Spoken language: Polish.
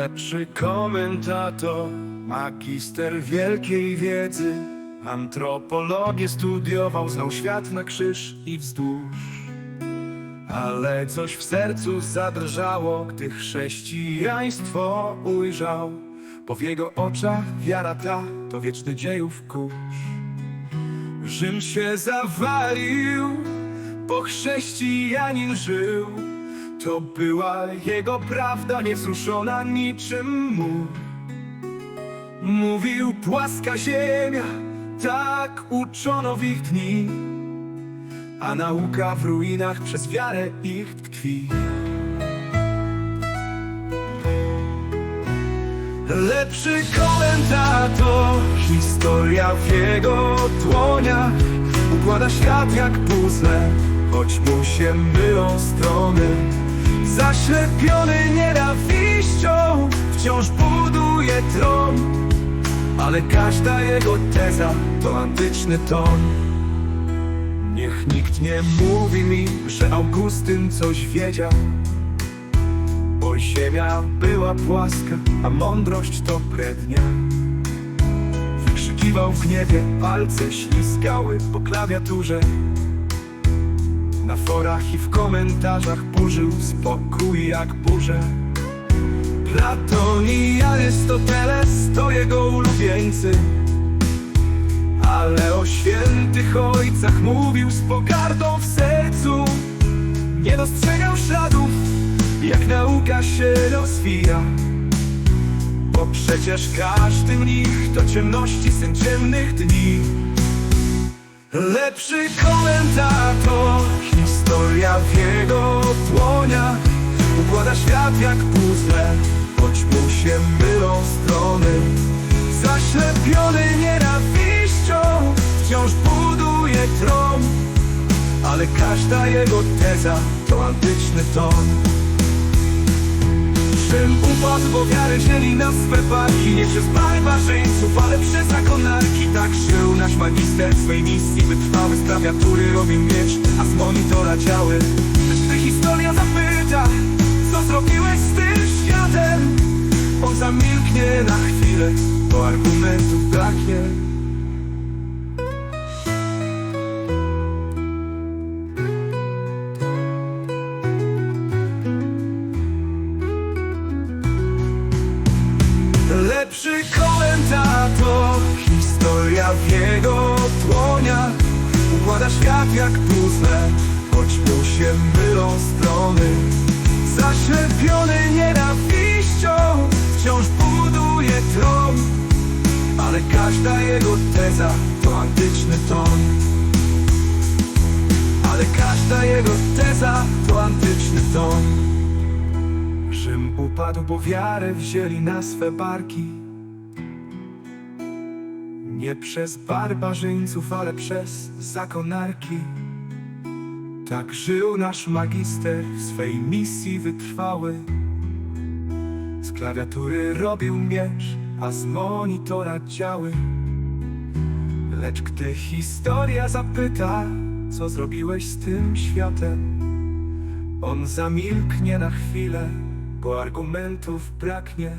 Lepszy komentator, magister wielkiej wiedzy Antropologię studiował, znał świat na krzyż i wzdłuż. Ale coś w sercu zadrżało, gdy chrześcijaństwo ujrzał. Bo w jego oczach wiara ta to wieczny dziejów kurz. Rzym się zawalił, bo chrześcijanin żył To była jego prawda niewzruszona niczym mur Mówił płaska ziemia, tak uczono w ich dni A nauka w ruinach przez wiarę ich tkwi. Lepszy komentator, historia w jego dłoniach. Układa świat jak puzzle, choć mu się mylą strony Zaślepiony nienawiścią, wciąż buduje tron. Ale każda jego teza to antyczny ton. Niech nikt nie mówi mi, że Augustyn coś wiedział bo ziemia była płaska, a mądrość to brednia. Wykrzykiwał w gniewie, palce ślizgały po klawiaturze Na forach i w komentarzach burzył spokój jak burze. Platon i Arystoteles to jego ulubieńcy. Ale o świętych ojcach mówił z pogardą w sercu. Nie dostrzegał śladów jak nauka się rozwija. Bo przecież każdy mnich to ciemności syn ciemnych dni. Lepszy komentator, historia w jego dłoniach Układa świat jak puzzle, choć mu się mylą strony. Zaślepiony nienawiścią, wciąż buduje tron. Ale każda jego teza to antyczny ton. Czym upadł, bo wiary wzięli na swe barki. Nie przez barbarzyńców, ale przez zakonarki. żył nasz magister swej misji Wytrwały z klawiatury robił miecz A z monitora działy. Lecz gdy historia zapyta Co zrobiłeś z tym światem? On zamilknie na chwilę Bo argumentów braknie. Lepszy komentator w jego dłoniach Układa świat jak puzzle Choć mu się mylą strony. Zaślepiony nienawiścią Wciąż buduje tron. Ale każda jego teza To antyczny ton. Ale każda jego teza To antyczny ton. Rzym upadł, bo wiarę wzięli na swe barki Nie przez barbarzyńców, ale przez zakonarki. Tak żył nasz magister w swej misji wytrwały. Z klawiatury robił miecz, a z monitora działy. Lecz gdy historia zapyta, co zrobiłeś z tym światem on zamilknie na chwilę, bo argumentów braknie.